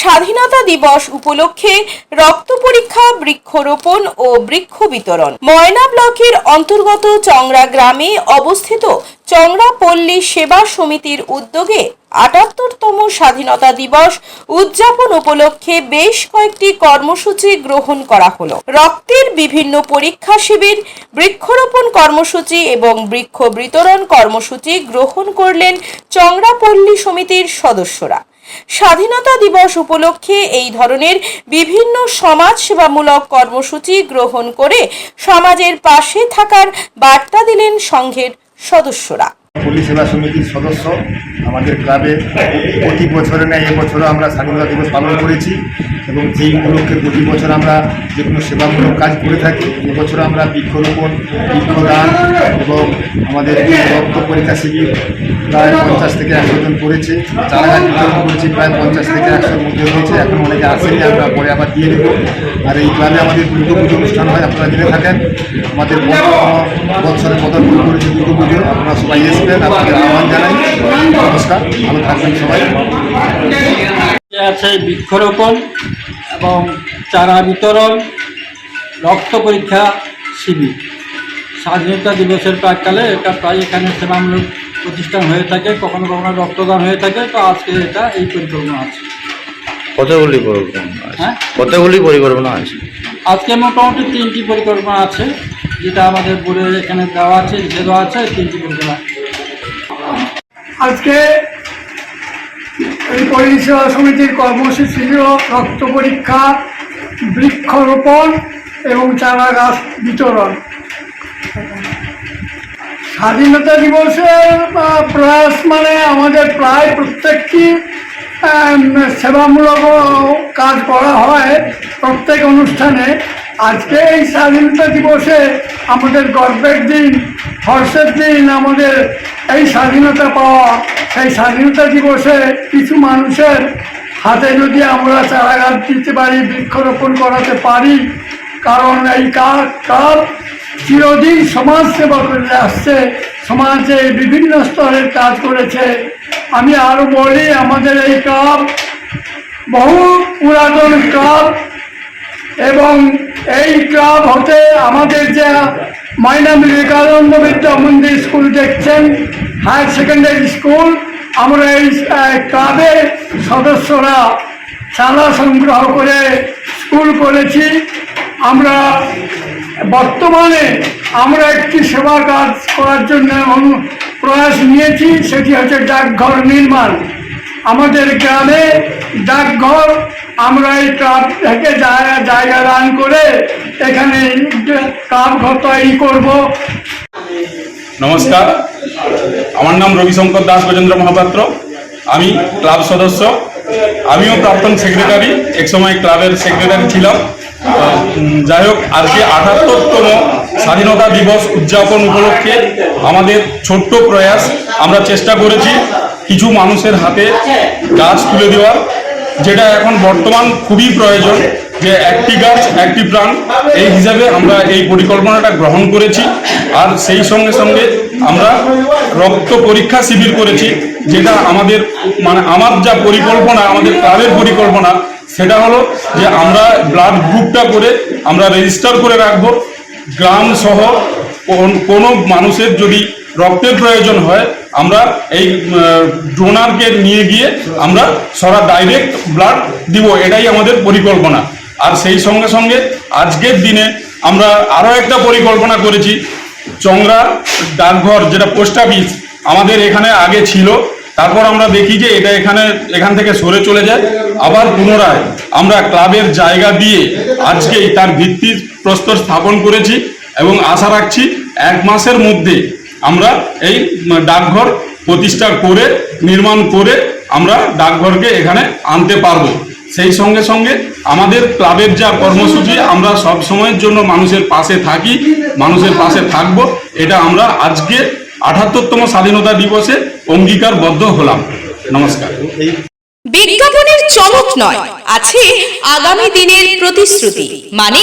স্বাধীনতা দিবস উপলক্ষে রক্ত পরীক্ষা, বৃক্ষরোপণ ও বৃক্ষ বিতরণ। ময়না ব্লকের অন্তর্গত চংড়া গ্রামে অবস্থিত চংড়া পল্লী সেবা সমিতির উদ্যোগে আটাত্তরতম স্বাধীনতা দিবস উদযাপন উপলক্ষে বেশ কয়েকটি কর্মসূচি গ্রহণ করা হলো। রক্তের বিভিন্ন পরীক্ষা শিবির, বৃক্ষরোপণ কর্মসূচি এবং বৃক্ষ বিতরণ কর্মসূচি গ্রহণ করলেন চংড়া পল্লী সমিতির সদস্যরা। স্বাধীনতা দিবস উপলক্ষে এই ধরনের বিভিন্ন সমাজ সেবামূলক কর্মসূচি গ্রহণ করে সমাজের পাশে থাকার বার্তা দিলেন সংঘের সদস্যরা। পুলিশ সেবা সমিতির সদস্য আমাদের ক্লাবে প্রতি বছরে নেয় এবছরও আমরা স্বাধীনতা দিবস পালন করেছি এবং যেই উপলক্ষে প্রতি বছর আমরা যে কোনো সেবামূলক কাজ করে থাকি এবছর আমরা বৃক্ষরোপণ, বৃক্ষদান এবং আমাদের রক্ত পরীক্ষা শিবির প্রায় পঞ্চাশ থেকে একশো জন করেছে। চারাগাছ বিতরণ করেছি, প্রায় পঞ্চাশ থেকে একশোর মধ্যে হয়েছে। এখন অনেকে আসেনি, আমরা পরে আবার দিয়ে দেবো। আর এই ক্লাবে আমাদের দুর্গা পুজো অনুষ্ঠান হয়, আপনারা জেনে থাকেন। আমাদের বছরে পদার্পণ করেছে দুর্গা পুজো, আপনারা সবাই এসবেন আপনাদের আহ্বান জানাই। নমস্কার ভালো থাকবেন সবাই। আছে বৃক্ষরোপণ এবং চারা বিতরণ রক্ত পরীক্ষা শিবির। স্বাধীনতা দিবসের প্রাককালে এটা প্রায় এখানে সেবামূলক প্রতিষ্ঠান হয়ে থাকে কখনো কখনো রক্তদান হয়ে থাকে তো আজকে এটা এই পরিকল্পনা আছে। কতগুলি পরিকল্পনা হ্যাঁ? কতগুলি পরিকল্পনা আছে? আজকে মোটামুটি তিনটি পরিকল্পনা আছে যেটা আমাদের বোর্ডের এখানে দেওয়া আছে লিখে দেওয়া আছে এই তিনটি পরিকল্পনা আজকে এই পরিষেবা সমিতির কর্মসূচি ছিল রক্ত পরীক্ষা, বৃক্ষরোপণ এবং চারা গাছ বিতরণ। স্বাধীনতা দিবসের প্রয়াস মানে আমাদের প্রায় প্রত্যেকটি সেবামূলক কাজ করা হয় প্রত্যেক অনুষ্ঠানে। আজকে এই স্বাধীনতা দিবসে আমাদের গর্বের দিন, হর্ষের দিন, আমাদের এই স্বাধীনতা পাওয়া। সেই স্বাধীনতা দিবসে কিছু মানুষের হাতে যদি আমরা চারা গাছ দিতে পারি, বৃক্ষরোপণ করাতে পারি, কারণ এই কাজ কাজ চিরদিন সমাজ সেবা করে আসছে, সমাজে বিভিন্ন স্তরের কাজ করেছে। আমি আরও বলি, আমাদের এই ক্লাব বহু পুরাতন ক্লাব এবং এই ক্লাব হতে আমাদের যে মাইনা বিবেকানন্দ বিদ্যা মন্দির স্কুল দেখছেন, হায়ার সেকেন্ডারি স্কুল। আমরা এই ক্লাবের সদস্যরা চাঁদা সংগ্রহ করে স্কুল করেছি। আমরা বর্তমানে আমরা একটি সেবা কাজ করার জন্য প্রয়াস নিয়েছি, সেটি হচ্ছে ডাকঘর নির্মাণ। আমাদের গ্রামে ডাকঘর আমরা এই ক্লাব থেকে জায়গা জায়গা দান করে এখানে ক্লাব ঘর তৈরি করব। নমস্কার। আমার নাম রবিশঙ্কর দাস গজেন্দ্র মহাপাত্র। আমি ক্লাব সদস্য। আমিও প্রাক্তন সেক্রেটারি, একসময় ক্লাবের সেক্রেটারি ছিলাম। যাই হোক, আজকে আটাত্তরতম স্বাধীনতা দিবস উদযাপন উপলক্ষে আমাদের ছোট্ট প্রয়াস আমরা চেষ্টা করেছি কিছু মানুষের হাতে গাছ তুলে দেওয়ার। যেটা এখন বর্তমান খুবই প্রয়োজন যে একটি গাছ, একটি প্রাণ, এই হিসাবে আমরা এই পরিকল্পনাটা গ্রহণ করেছি। আর সেই সঙ্গে সঙ্গে আমরা রক্ত পরীক্ষা শিবির করেছি, যেটা আমাদের মানে আমার যা পরিকল্পনা, আমাদের ক্লাবের পরিকল্পনা, সেটা হলো যে আমরা ব্লাড গ্রুপটা করে আমরা রেজিস্টার করে রাখব। গ্রাম সহ কোন- মানুষের যদি রক্তের প্রয়োজন হয়, আমরা এই ডোনারকে নিয়ে গিয়ে আমরা সরা ডাইরেক্ট ব্লাড দিব, এটাই আমাদের পরিকল্পনা। আর সেই সঙ্গে সঙ্গে আজকের দিনে আমরা আরও একটা পরিকল্পনা করেছি, চংরা ডাকঘর, যেটা পোস্ট অফিস আমাদের এখানে আগে ছিল, তারপর আমরা দেখি যে এটা এখানে, এখান থেকে সরে চলে যায়, আবার পুনরায় আমরা ক্লাবের জায়গা দিয়ে আজকেই তার ভিত্তি প্রস্তর স্থাপন করেছি এবং আশা রাখছি এক মাসের মধ্যে আমরা এই ডাকঘর প্রতিষ্ঠা করে, নির্মাণ করে আমরা ডাকঘরকে এখানে আনতে পারব। সেই সঙ্গে সঙ্গে আমাদের ক্লাবের যা কর্মসূচি, আমরা সব সময়ের জন্য মানুষের পাশে থাকি, মানুষের পাশে থাকব। এটা আমরা আজকে আঠাত্তরতম স্বাধীনতা দিবসে অঙ্গীকারবদ্ধ হলাম। নমস্কার। বিজ্ঞাপনের চমক নয়, আছে আগামী দিনের প্রতিশ্রুতি মানে